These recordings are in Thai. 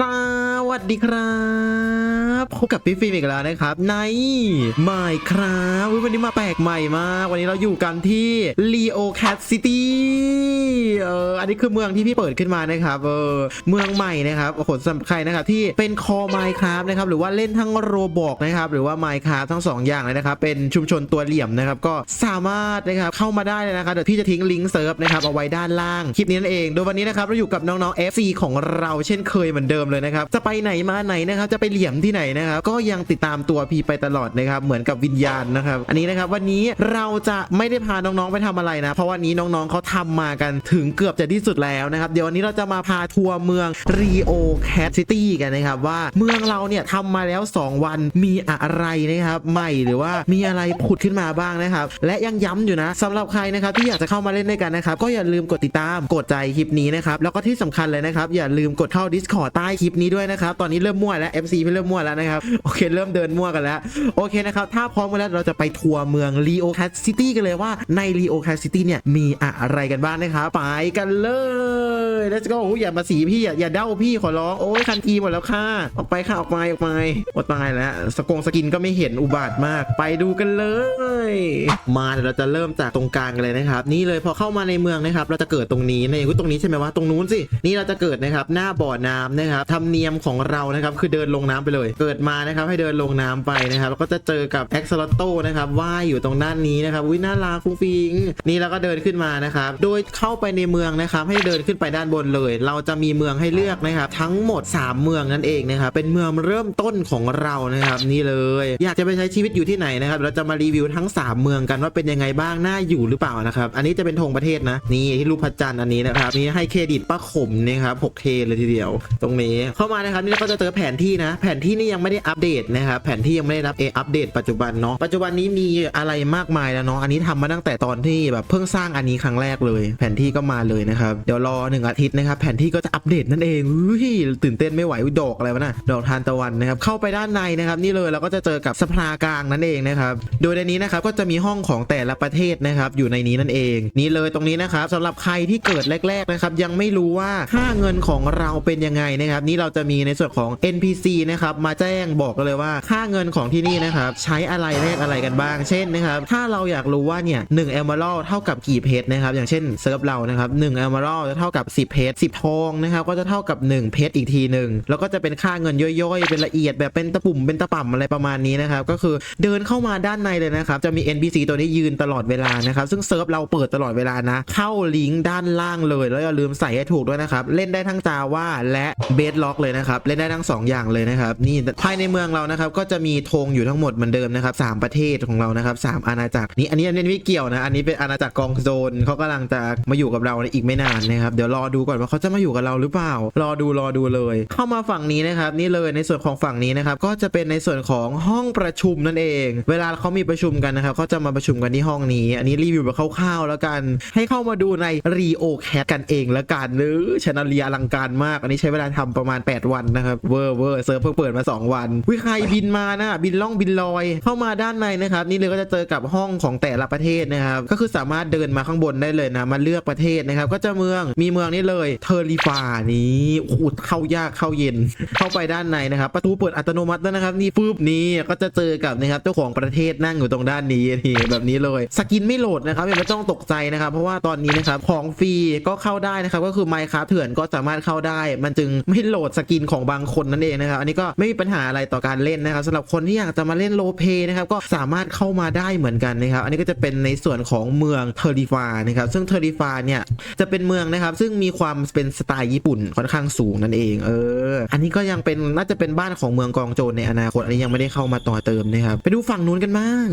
สวัสดีครับ พบกับพี่ฟิล์มอีกแล้วนะครับ ในใหม่ครับวันนี้มาแปลกใหม่มาก วันนี้เราอยู่กันที่ Leo Cat City เอออันนี้คือเมืองที่พี่เปิดขึ้นมานะครับเออเมืองใหม่นะครับโอ้โหสำหรับใครนะครับที่เป็นคอ Minecraft นะครับหรือว่าเล่นทั้งโรบอกนะครับหรือว่า Minecraft ทั้งสองอย่างเลยนะครับเป็นชุมชนตัวเหลี่ยมนะครับก็สามารถนะครับเข้ามาได้เลยนะครับเดี๋ยวพี่จะทิ้งลิงก์เซิร์ฟนะครับเอาไว้ด้านล่างคลิปนี้นั่นเอง โดยวันนี้นะครับเราอยู่กับน้องๆ FC ของเราเช่นเคยเหมือนเดิมเลยนะครับจะไปไหนมาไหนนะครับจะไปเหลี่ยมที่ไหนนะครับก็ยังติดตามตัวพีไปตลอดนะครับเหมือนกับวิญญาณนะครับ อันนี้นะครับวันนี้เราจะไม่ได้พาน้องๆไปทำอะไรนะ เพราะวันนี้น้องๆเขาทำมากันถึงเกือบจะที่สุดแล้วนะครับเดี๋ยววันนี้เราจะมาพาทัวร์เมือง Rio Cat City กันนะครับว่าเมืองเราเนี่ยทำมาแล้ว 2 วันมีอะไรนะครับใหม่หรือว่ามีอะไรผุดขึ้นมาบ้างนะครับ และยังย้ำอยู่นะสำหรับใครนะครับที่อยากจะเข้ามาเล่นด้วยกันนะครับก็อย่าลืมกดติดตามกดใจคลิปนี้นะครับแล้วก็ที่สำคัญเลยนะครับอย่าลืมกดเข้า Discord ใต้คลิปนี้ด้วยนะครับตอนนี้เริ่มมั่วแล้ว FC เริ่มมั่วแล้วนะครับโอเคเริ่มเดินมั่วกันแล้ว โอเคนะครับ ถ้าพร้อมกันแล้วเราจะไปทัวร์เมือง Rio Cat City กันเลยว่าใน Rio Cat City เนี่ยมีอะไรกันบ้างนะครับไปกันเลย let's go โอ้ยอย่ามาสีพี่อย่าอย่าเด้าพี่ขอร้องโอ้ยคันทีหมดแล้วค่ะออกไปค่ะออกมาออกมาโอ้ตายแล้วสกงสกินก็ไม่เห็นอุบาทมาก ไปดูกันเลย มาเดี๋ยวเราจะเริ่มจากตรงกลางกันเลยนะครับ นี่เลยพอเข้ามาในเมืองนะครับ เราจะเกิดตรงนี้ในตรงนี้ใช่ไหมวะตรงนู้นสินี่เราจะเกิดนะครับหน้าบ่อน้ำนะครับธรรมเนียมของเรานะครับคือเดินลงน้ำไปเลยเกิดิดมานะครับให้เดินลงน้ำไปนะครับแล้วก็จะเจอกับแอ็กซ์ลอตโตนะครับว่ายอยู่ตรงด้านนี้นะครับอุ้ยน่ารักฟุ้งฟิงนี่เราก็เดินขึ้นมานะครับโดยเข้าไปในเมืองนะครับให้เดินขึ้นไปด้านบนเลย เราจะมีเมืองให้เลือกนะครับทั้งหมด 3 เมืองนั่นเองนะครับเป็นเมืองเริ่มต้นของเรานะครับนี่เลย อยากจะไปใช้ชีวิตอยู่ที่ไหนนะครับเราจะมารีวิวทั้ง 3 เมืองกันว่าเป็นยังไงบ้างน่าอยู่หรือเปล่านะครับอันนี้จะเป็นธงประเทศนะนี่ที่รูปพระจันทร์อันนี้นะครับนี่ให้เครดิตป้าขมนะครับ 6K เลยทีเดียว ตรงนี้เข้ามานะครับนี่เราก็จะเจอแผนที่นะ แผนที่นี่ยังไม่ได้อัปเดตนะครับแผนที่ยังไม่ได้รับเออัปเดตปัจจุบันเนาะปัจจุบันนี้มีอะไรมากมายแล้วเนาะอันนี้ทำมาตั้งแต่ตอนที่แบบเพิ่งสร้างอันนี้ครั้งแรกเลย แผนที่ก็มาเลยนะครับเดี๋ยวรอหนึ่งอาทิตย์นะครับแผนที่ก็จะอัปเดตนั่นเองอุ้ยตื่นเต้นไม่ไหวดอกอะไรวะน่ะดอกทานตะวันนะครับเข้าไปด้านในนะครับนี่เลยเราก็จะเจอกับสภากลางนั่นเองนะครับโดยในนี้นะครับก็จะมีห้องของแต่ละประเทศนะครับอยู่ในนี้นั่นเอง นี่เลยตรงนี้นะครับสำหรับใครที่เกิดแรกๆนะครับยังไม่รู้ว่าค่าเงินของเราเป็นยังไงนะครับนี่เราจะมีในส่วนของ NPC นะครับมาแจ้งบอกกันเลยว่าค่าเงินของที่นี่นะครับใช้อะไรแลกอะไรกันบ้าง เช่นนะครับถ้าเราอยากรู้ว่าเนี่ยหนึ่ง Emerald เท่ากับกี่เพชรนะครับอย่างเช่นเซิร์ฟเรานะครับหนึ่ง Emerald จะเท่ากับ 10 เพชร10 ทองนะครับก็จะเท่ากับ 1 เพชรอีกทีหนึ่งแล้วก็จะเป็นค่าเงินย่อยๆ เป็นละเอียดแบบเป็นตะปุ่มเป็นตะป่ำอะไรประมาณนี้นะครับก็คือเดินเข้ามาด้านในเลยนะครับจะมี NPC ตัวนี้ยืนตลอดเวลานะครับซึ่งเซิร์ฟเราเปิดตลอดเวลานะ เข้าลิงก์ด้านล่างเลยแล้วอย่าลืมใส่ให้ถูกด้วยนะครับเล่นได้ทั้งจาว่าและเบสล็อกเลยนะครับเล่นได้ทั้งสองอย่างเลยนะครับนี่ภายในเมืองเรานะครับก็จะมีธงอยู่ทั้งหมดเหมือนเดิมนะครับสามประเทศของเรานะครับสามอาณาจักรนี่อันนี้อันนี้ไม่เกี่ยวนะอันนี้เป็นอาณาจักรกองโซนเขากำลังจะมาอยู่กับเราในอีกไม่นานนะครับเดี๋ยวรอดูก่อนว่าเขาจะมาอยู่กับเราหรือเปล่ารอดูรอดูเลย เข้ามาฝั่งนี้นะครับนี่เลยในส่วนของฝั่งนี้นะครับก็จะเป็นในส่วนของห้องประชุมนั่นเอง เวลาเขามีประชุมกันนะครับเขาจะมาประชุมกันที่ห้องนี้ อันนี้รีวิวแบบคร่าวๆแล้วกัน ให้เข้ามาดูใน Rio Cat กันเองแล้วกันเนื้อชนาเลียอลังการมาก อันนี้ใช้เวลาทำประมาณ 8 วันนะครับเวอร์เวอร์เซิร์ฟเพิ่งเปิดมา2วันวิใครบินมานะบินล่องบินลอย เข้ามาด้านในนะครับ นี่เลยก็จะเจอกับห้องของแต่ละประเทศนะครับ ก็คือสามารถเดินมาข้างบนได้เลยนะมาเลือกประเทศนะครับ ก็จะเมืองมีเมืองนี้เลยเทอริฟานี้โอ้โหเข้ายากเข้าเย็น เข้าไปด้านในนะครับ ประตูเปิดอัตโนมัตินะครับ นี่ฟืบนี้ก็จะเจอกับนะครับเจ้าของประเทศนั่งอยู่ตรงด้านนี้นี่แบบนี้เลย สกินไม่โหลดนะครับอย่าไม่ต้องตกใจนะครับเพราะว่าตอนนี้นะครับของฟรีก็เข้าได้นะครับก็คือไมค์ครับเถื่อนก็สามารถเข้าได้ มันจึงไม่โหลดสกินของบางคนนั่นเองนะครับอันนี้ก็ไม่มีปัญหาอะไรต่อการเล่นนะครับสำหรับคนที่อยากจะมาเล่นโลเปนะครับก็สามารถเข้ามาได้เหมือนกันนะครับ อันนี้ก็จะเป็นในส่วนของเมืองเทอริฟานะครับซึ่งเทอริฟาเนี่ยจะเป็นเมืองนะครับ ซึ่งมีความเป็นสไตล์ญี่ปุ่นค่อนข้างสูงนั่นเองเอออันนี้ก็ยังเป็นน่าจะเป็นบ้านของเมืองกองโจรในอนาคตอันนี้ยังไม่ได้เข้ามาต่อเติมนะครับไปดูฝั่งนู้นกันบ้าง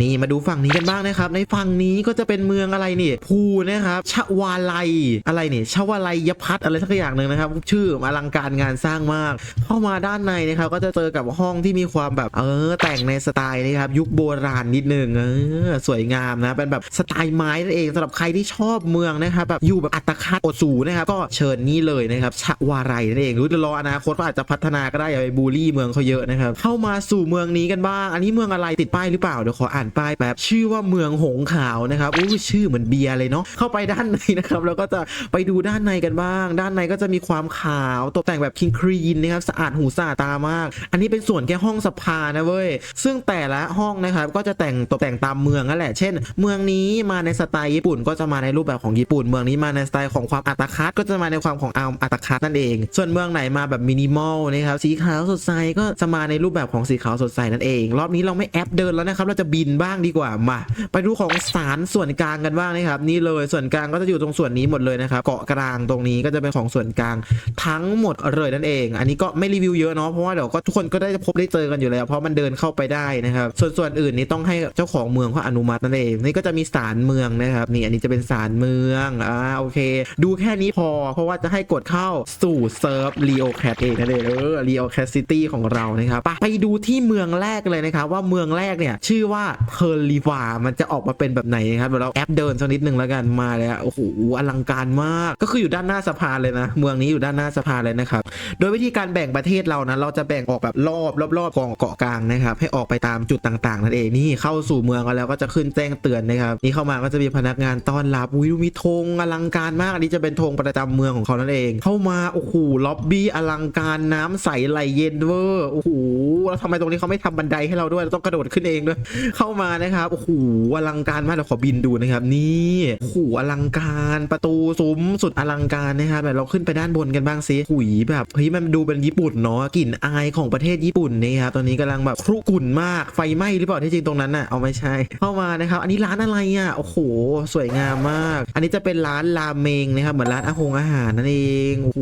นี่มาดูฝั่งนี้กันบ้างนะครับ ในฝั่งนี้ก็จะเป็นเมืองอะไรนี่ภูนะครับชวาลัยอะไรนี่ชวาลัยยพัฒอะไรสักอย่างหนึ่งนะครับชื่ออลังการงานสร้างมาก เข้ามาด้านในนะครับก็จะเจอกับห้องที่มีความแบบเออแต่งในสไตล์นะครับยุคโบราณนิดนึงเออสวยงามนะเป็นแบบสไตล์ไม้นั่นเองสำหรับใครที่ชอบเมืองนะครับแบบอยู่แบบอัตคัดอดสูนะครับก็เชิญนี่เลยนะครับชวาลัยนั่นเองรู้จะรออนาคตเขาอาจจะพัฒนาก็ได้อย่าไปบูลลี่เมืองเขาเยอะนะครับเข้ามาสู่เมืองนี้กันบ้าง อันนี้เมืองอะไรติดป้ายหรือเปล่าเดี๋ยวขออ่านป้ายแบบชื่อว่าเมืองหงขาวนะครับอู้ชื่อเหมือนเบียร์เลยเนาะเข้าไปด้านในนะครับแล้วก็จะไปดูด้านในกันบ้าง ด้านในก็จะมีความขาวตกแต่งแบบคิงครีนนะครับสะอาดหูสะอาดตามาก อันนี้เป็นส่วนแค่ห้องสภานะเว้ยซึ่งแต่ละห้องนะครับก็จะแต่งตกแต่งตามเมืองนั่นแหละ เช่น เมืองนี้มาในสไตล์ญี่ปุ่น ก็จะมาในรูปแบบของญี่ปุ่น เมืองนี้มาในสไตล์ของความอัตคัดก็จะมาในความของอาอัตคัดนั่นเอง ส่วนเมืองไหนมาแบบมินิมอลนะครับสีขาวสดใสก็จะมาในรูปแบบของสีขาวสดใสนั่นเอง รอบนี้เราไม่แอปเดินแล้วนะครับเราจะบินบ้างดีกว่ามา ไปดูของสารส่วนกลางกันบ้างนะครับ นี่เลยส่วนกลางก็จะอยู่ตรงส่วนนี้หมดเลยนะครับเกาะกลางตรงนี้ก็จะเป็นของส่วนกลางทั้งหมดเลยนั่นเอง อันนี้ก็ไม่รีวิวเยอะเนาะเพราะว่าเดี๋ยวก็ทุกคนก็ได้พบได้เจอกันอยู่แล้ว เพราะมันเดินเข้าไปได้นะครับส่วนส่วนอื่นนี้ต้องให้เจ้าของเมืองเขาอนุมัตินั่นเองนี่ก็จะมีศาลเมืองนะครับนี่อันนี้จะเป็นศาลเมืองอ่าโอเค ดูแค่นี้พอ เพราะว่าจะให้กดเข้าสู่เซิร์ฟรีโอแคทเองนั่นเองเออรีโอแคทซิตี้ของเรานะครับไปดูที่เมืองแรกเลยนะครับว่าเมืองแรกเนี่ยชื่อว่าเทอร์ลีวามันจะออกมาเป็นแบบไหนครับเดี๋ยวเราแอปเดินสักนิดหนึ่งแล้วกันมาเลยอะโอ้โหอลังการมาก ก็คืออยู่ด้านหน้าสะพานเลยนะ เมืองนี้อยู่ด้านหน้าสะพานเลยนะครับ โดยวิธีการแบ่งประเทศเรานะเราจะแบ่งออกแบบรอบรอบรอบกองเกาะกลางนะครับ ให้ออกไปตามจุดต่างๆนั่นเองนี่เข้าสู่เมืองแล้วก็จะขึ้นแจ้งเตือนนะครับนี่เข้ามาก็จะมีพนักงานต้อนรับวิวมีธงอลังการมากอันนี้จะเป็นธงประจำเมืองของเขานั่นเอง เข้ามาโอ้โหล็อบบี้อลังการน้ำใสไหลเย็นเวอร์โอ้โหแล้วทำไมตรงนี้เขาไม่ทำบันไดให้เราด้วยเราต้องกระโดดขึ้นเองด้วยเข้าามานะครับโอ้โหอลังการมากเดี๋ยวขอบินดูนะครับ นี่โอ้โหอลังการประตูซุ้มสุดอลังการนะครับแบบเราขึ้นไปด้านบนกันบ้างสิหุยแบบเฮ้ยมันดูเป็นญี่ปุ่นเนาะกลิ่นอายของประเทศญี่ปุ่นนี่ครับตอนนี้กำลังแบบครุกรุ่นมากไฟไหม้หรือเปล่าที่จริงตรงนั้นน่ะเอาไม่ใช่เข้ามานะครับ อันนี้ร้านอะไรอะโอ้โห สวยงามมาก อันนี้จะเป็นร้านราเมงนะครับเหมือนร้านอาหงอาหารนั่นเองโอ้โห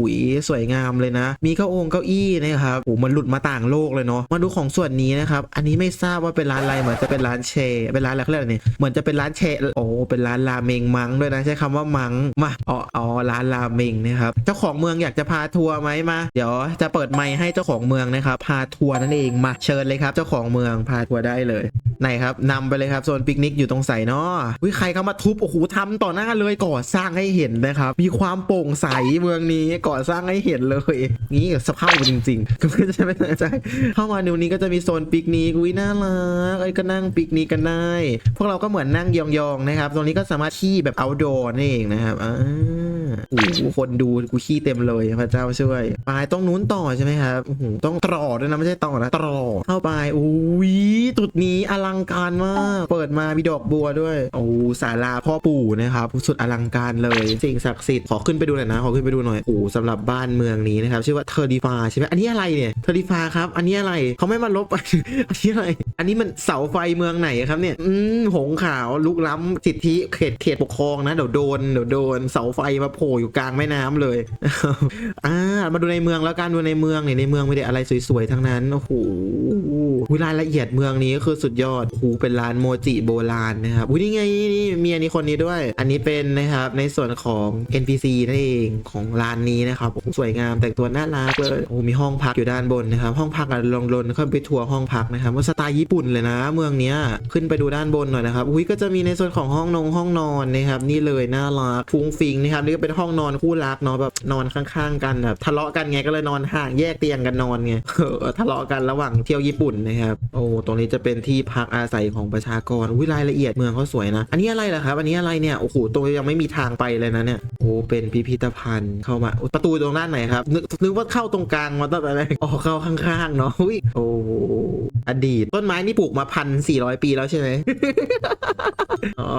สวยงามเลยนะ มีเก้าองเก้าอี้นะครับโอ้มันหลุดมาต่างโลกเลยเนาะมาดูของส่วนนี้นะครับอันนี้ไม่ทราบว่าเป็นร้านอะไรเหมือนจะเป็นร้านเชเป็นร้านอะไรเขาเรียกอะไรนี่เหมือนจะเป็นร้านเชโอ้เป็นร้านราเมงมังด้วยนะใช้คำว่ามังมาอ๋ออ๋อร้านราเมงนะครับเจ้าของเมืองอยากจะพาทัวร์ไหมมา เดี๋ยวจะเปิดไมค์ให้เจ้าของเมืองนะครับพาทัวร์นั่นเองมาเชิญเลยครับ เจ้าของเมืองพาทัวร์ได้เลย ไหนครับนำไปเลยครับโซนปิกนิกอยู่ตรงใส่เนาะวิใครเข้ามาทุบโอ้โหทำต่อหน้าเลยก่อสร้างให้เห็นนะครับ มีความโปร่งใสเมืองนี้ก่อสร้างให้เห็นเลย นี่สภาพจริงๆก็จะไม่ใช่เข้ามาในนี้ก็จะมีโซนปิกนิกวิน่ารักไอ้ก็นั่งปิกนิกกันได้พวกเราก็เหมือนนั่งยองๆนะครับ ตรงนี้ก็สามารถขี้แบบ outdoor นี่เองนะครับอ่าโอ้โหคนดูกูขี้เต็มเลยพระเจ้าช่วยไปตรงนู้นต่อใช่ไหมครับโอ้โหต้องตรอด้วยนะไม่ใช่ต่อนะตรอเข้าไปอุ้ยจุดนี้อลัังการมาก เปิดมามีดอกบัวด้วยโอ้ศาลาพ่อปู่นะครับสุดอลังการเลยสิ่งศักดิ์สิทธิ์ขอขึ้นไปดูหน่อยนะขอขึ้นไปดูหน่อยโอ้สำหรับบ้านเมืองนี้นะครับชื่อว่าเทอร์ดิฟาใช่ไหมอันนี้อะไรเนี่ยเทอร์ดิฟาครับ อันนี้อะไรเขาไม่มาลบ อันนี้อะไร อันนี้มันเสาไฟเมืองไหนครับเนี่ย อืมหงขาวลุกล้ำสิทธิเขตเขตปกครองนะ เดี๋ยวโดนเดี๋ยวโดนเสาไฟมาโผล่อยู่กลางแม่น้ำเลยอ่ามาดูในเมืองแล้วกันดูในเมืองเนี่ยในเมืองไม่ได้อะไรสวยๆทั้งนั้นโอ้โหอุ๊ยรายละเอียดเมืองนี้ก็คือสุดยอดโอ้โหเป็นร้านโมจิโบราณนะครับอุ้ยนี่ไงนี่มีอันนี้คนนี้ด้วย อันนี้เป็นนะครับในส่วนของ NPC นั่นเองของร้านนี้นะครับสวยงามแต่งตัวน่ารักเลยโอ้มีห้องพักอยู่ด้านบนนะครับห้องพักอะลองลนเข้าไปทัวร์ห้องพักนะครับว่าสไตล์ญี่ี่ปุ่นเลยนะ เมืองเนี้ยขึ้นไปดูด้านบนหน่อยนะครับอุ้ยก็จะมีในส่วนของห้องนงห้องนอนนะครับนี่เลยน่ารักฟุ้งฟิงนะครับนี่ก็เป็นห้องนอนคู่รักเนาะแบบนอนข้างๆ กันแบบทะเลาะกันไงก็เลยนอนห่างแยกเตียงกันนอนไงเออทะเลาะกันระหว่างเที่ยวญี่ปุ่นนะครับโอ้ตรงนี้จะเป็นที่พักอาศัยของประชากรอุ้ยรายละเอียดเมืองเขาสวยนะ อันนี้อะไรล่ะครับ อันนี้อะไรเนี่ยโอ้โหตรงนี้ยังไม่มีทางไปเลยนะเนี่ยโอ้เป็นพิพิธภัณฑ์เข้ามาประตูตรงด้านไหนครับนึกนึกว่าเข้าตรงกลางมาตั้งแต่แรกอ๋อเข้าข้างๆเนาะอุ้ยโอ้อดีตต้นไม้นี่ปลูกมาพันสี่ร้อยปีแล้วใช่ไหมอ๋อ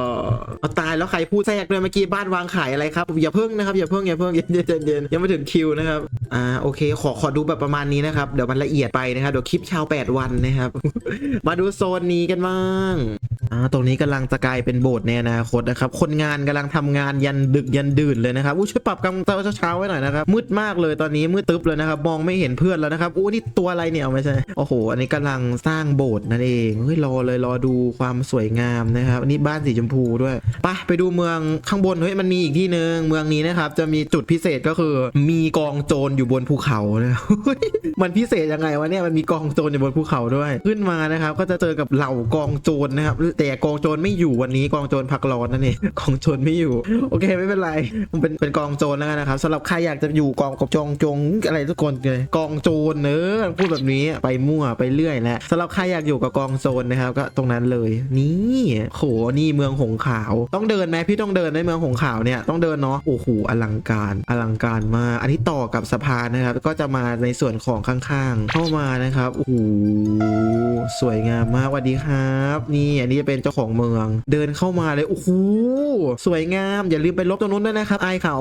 เอาตายแล้วใครพูดแทรกด้วยเมื่อกี้บ้านวางขายอะไรครับอย่าเพิ่งนะครับอย่าเพิ่งอย่าเพิ่งเย็นเย็นเย็นเย็นยังไม่ถึงคิวนะครับอ่าโอเค ขอขอดูแบบประมาณนี้นะครับเดี๋ยวมันละเอียดไปนะครับเดี๋ยวคลิปเชาว 8 วันนะครับ มาดูโซนนี้กันบ้างอ่าตรงนี้กำลังจะกลายเป็นโบสถ์ในอนาคตนะครับ คนงานกำลังทำงานยันดึกยันดื่นเลยนะครับอู้ช่วยปรับกลางเช้าไว้หน่อยนะครับ มืดมากเลยตอนนี้มืดตึ๊บเลยนะครับ มองไม่เห็นเพื่อนแล้วนะครับอู้นี่ตัวอะไรเนี่ยเอาไม่ใช่ โอ้โห อันนี้กำลังสร้างโบสถ์นั่นเอง เฮ้ยรอเลยรอดูความสวยงามนะครับ อันนี้บ้านสีชมพูด้วย ไปไปดูเมืองข้างบน เฮ้ยมันมีอีกที่หนึ่งเมืองนี้นะครับ จะมีจุดพิเศษก็คือ มีกองโจรอยู่บนภูเขานะมันพิเศษยังไงวะเนี่ย มันมีกองโจรอยู่บนภูเขาด้วย ขึ้นมานะครับ ก็จะเจอกับเหล่ากองโจรนะครับแต่กองโจรไม่อยู่วันนี้กองโจรพักร้อนนั่นเองกองโจรไม่อยู่ โอเคไม่เป็นไรมันเป็นเป็นกองโจรแล้วกันนะครับสำหรับใครอยากจะอยู่กองกับจองจงอะไรทุกคนเลยกองโจรเนอะพูดแบบนี้ไปมั่วไปเรื่อยแหละสำหรับใครอยากอยู่กับกองโจรนะครับก็ตรงนั้นเลย นี่โหนี่เมืองหงขาว ต้องเดินไหมพี่ต้องเดินในเมืองหงขาวเนี่ยต้องเดินเนาะโอ้โหอลังการอลังการมากอันนี้ต่อกับสะพานนะครับ ก็จะมาในส่วนของข้างๆ เข้ามานะครับโอ้โหสวยงามมากสวัสดีครับ นี่อันนี้เป็นเจ้าของเมือง เดินเข้ามาเลยโอ้โหสวยงาม อย่าลืมไปลบตรงนู้นด้วยนะครับไอเขา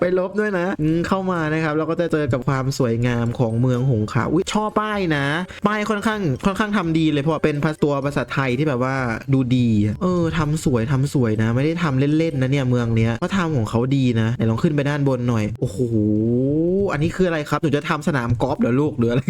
ไปลบด้วยนะเข้ามานะครับเราก็จะเจอกับความสวยงามของเมืองหงขาวอุ้ยชอบป้ายนะป้ายค่อนข้างค่อนข้างทำดีเลยเพราะว่าเป็นภาษาตัวภาษาไทยที่แบบว่าดูดี เออทำสวยทำสวยนะ ไม่ได้ทำเล่นๆนะเนี่ยเมืองเนี้ยก็ทำของเขาดีนะไหนลองขึ้นไปด้านบนหน่อยโอ้โหอันนี้คืออะไรครับหนูจะทำสนามกอล์ฟเหรอลูกหรืออะไร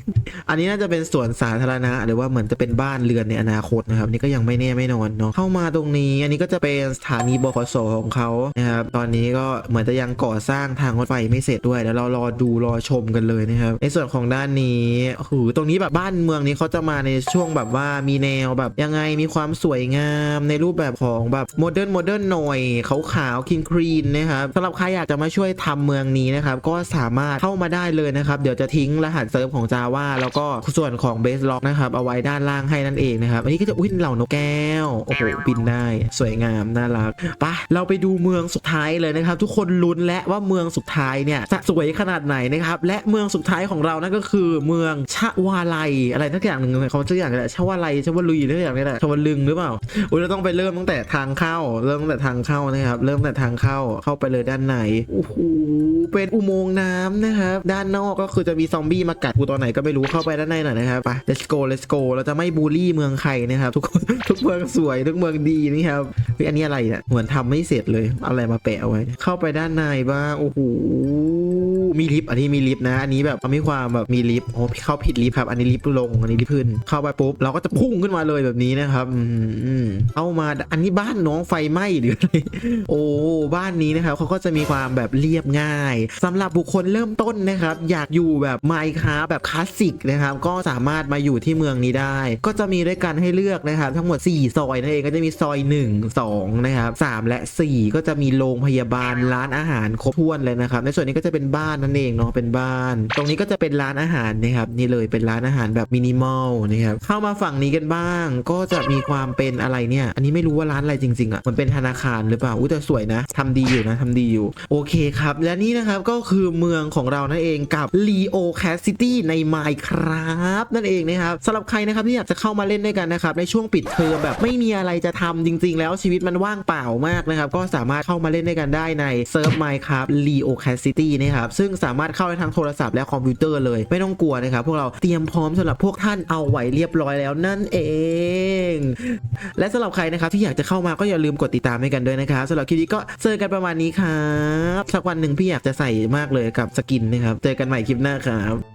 อันนี้น่าจะเป็นสวนสาธารณะหรือว่าเหมือนจะเป็นบ้านเรือนในอนาคตนะครับนี่ก็ยังไม่แน่ไม่นอนเนาะเข้ามาตรงนี้อันนี้ก็จะเป็นสถานีบขสของเขานะครับตอนนี้ก็เหมือนจะยังก่อสร้างทางรถไฟไม่เสร็จด้วยแล้วเรารอดูรอชมกันเลยนะครับในส่วนของด้านนี้โอ้โหตรงนี้แบบบ้านเมืองนี้เขาจะมาในช่วงแบบว่ามีแนวแบบยังไงมีความสวยงามในรูปแบบของแบบโมเดิร์นโมเดิร์นหน่อยขาวขาวคินครีนนะครับสำหรับใครอยากจะมาช่วยทำเมืองนี้นะครับก็สามารถเข้ามาได้เลยนะครับเดี๋ยวจะทิ้งรหัสเซิร์ฟของ Java แล้วก็ส่วนของ Base Lock นะครับเอาไว้ด้านล่างให้นั่นเองนะครับอันนี้ก็จะอุ้ยเหล่านกแก้ว โอ้โห บินได้ สวยงาม น่ารักปะเราไปดูเมืองสุดท้ายเลยนะครับ ทุกคนลุ้นและว่าเมืองสุดท้ายเนี่ยจะสวยขนาดไหนนะครับ และเมืองสุดท้ายของเรานั่นก็คือเมืองชะวาไลอะไรทักอย่างหนึ่งเขาชื่ออย่างนี้แหละชะวาไลชะวาลุยทักอย่างนี้แหละชะวาลึงหรือเปล่าอุ้ยเราต้องไปเริ่มตั้งแต่ทางเข้า เริ่มตั้งแต่ทางเข้านะครับ เริ่มตั้งแต่ทางเข้าเข้าไปเลยด้านในโอ้โหเป็นอุโมงค์น้ำนะครับ ด้านนอกก็คือจะมีซอมบี้มากัดกูตอนไหนก็ไม่รู้เข้าไปด้านในหน่อยนะครับไป let's go let's go เราจะไม่บูลลี่เมืองใครนะครับทุกคนทุกเมืองสวยทุกเมืองดีนี่ครับเฮ้ยอันนี้อะไรเนี่ยเหมือนทำไม่เสร็จเลย อะไรมาแปะเอาไว้ เข้าไปด้านในบ้างโอ้โห มีลิฟต์อันนี้มีลิฟต์นะอันนี้แบบมีความแบบมีลิฟต์โอ้เข้าผิดลิฟต์ครับอันนี้ลิฟต์ลงอันนี้ลิฟต์ขึ้นเข้าไปปุ๊บเราก็จะพุ่งขึ้นมาเลยแบบนี้นะครับเข้ามาอันนี้บ้านน้องไฟไหม้หรืออะไรโอ้บ้านนี้นะครับเขาก็จะมีความแบบเรียบง่ายสำหรับบุคคลเริ่มต้นนะครับ อยากอยู่แบบไมค์ค a f t แบบคลาสสิกนะครับก็สามารถมาอยู่ที่เมืองนี้ได้ ก็จะมีด้วยกันให้เลือกนะครับ ทั้งหมด 4 ซอยนั่นเองก็จะมีซอย 1 2 นะครับ 3 และ 4 ก็จะมีโรงพยาบาลร้านอาหารครบถ้วนเลยนะครับ ในส่วนนี้ก็จะเป็นบ้านนั่นเองเนาะเป็นบ้าน ตรงนี้ก็จะเป็นร้านอาหารนะครับนี่เลยเป็นร้านอาหารแบบมินิมอลนะครับเข้ามาฝั่งนี้กันบ้าง ก็จะมีความเป็นอะไรเนี่ย อันนี้ไม่รู้ว่าร้านอะไรจริงๆอะมันเป็นธนาคารหรือเปล่าอุ้ยแต่สวยนะทำดีอยู่นะทำดีอยู่ โอเคครับ และนี่นะครับก็คือเมืองของเรานั่นเองกับ Leo Cat City ใน Minecraft นั่นเองนะครับสำหรับใครนะครับที่อยากจะเข้ามาเล่นด้วยกันนะครับในช่วงปิดเทอมแบบไม่มีอะไรจะทำจริง ๆ แล้วชีวิตมันว่างเปล่ามากนะครับก็สามารถเข้ามาเล่นด้วยกันได้ในเซิร์ฟ Minecraft Leo Cat City นะครับซึ่งสามารถเข้าได้ทั้งโทรศัพท์และคอมพิวเตอร์เลยไม่ต้องกลัวนะครับพวกเราเตรียมพร้อมสำหรับพวกท่านเอาไว้เรียบร้อยแล้วนั่นเอง และสำหรับใครนะครับที่อยากจะเข้ามาก็อย่าลืมกดติดตามให้กันด้วยนะครับสำหรับคลิปนี้ก็เจอกันประมาณนี้ครับสักวันหนึ่งพี่อยากจะใส่มากเลยกับสกินนะครับเจอกันใหม่คลิปหน้าครับ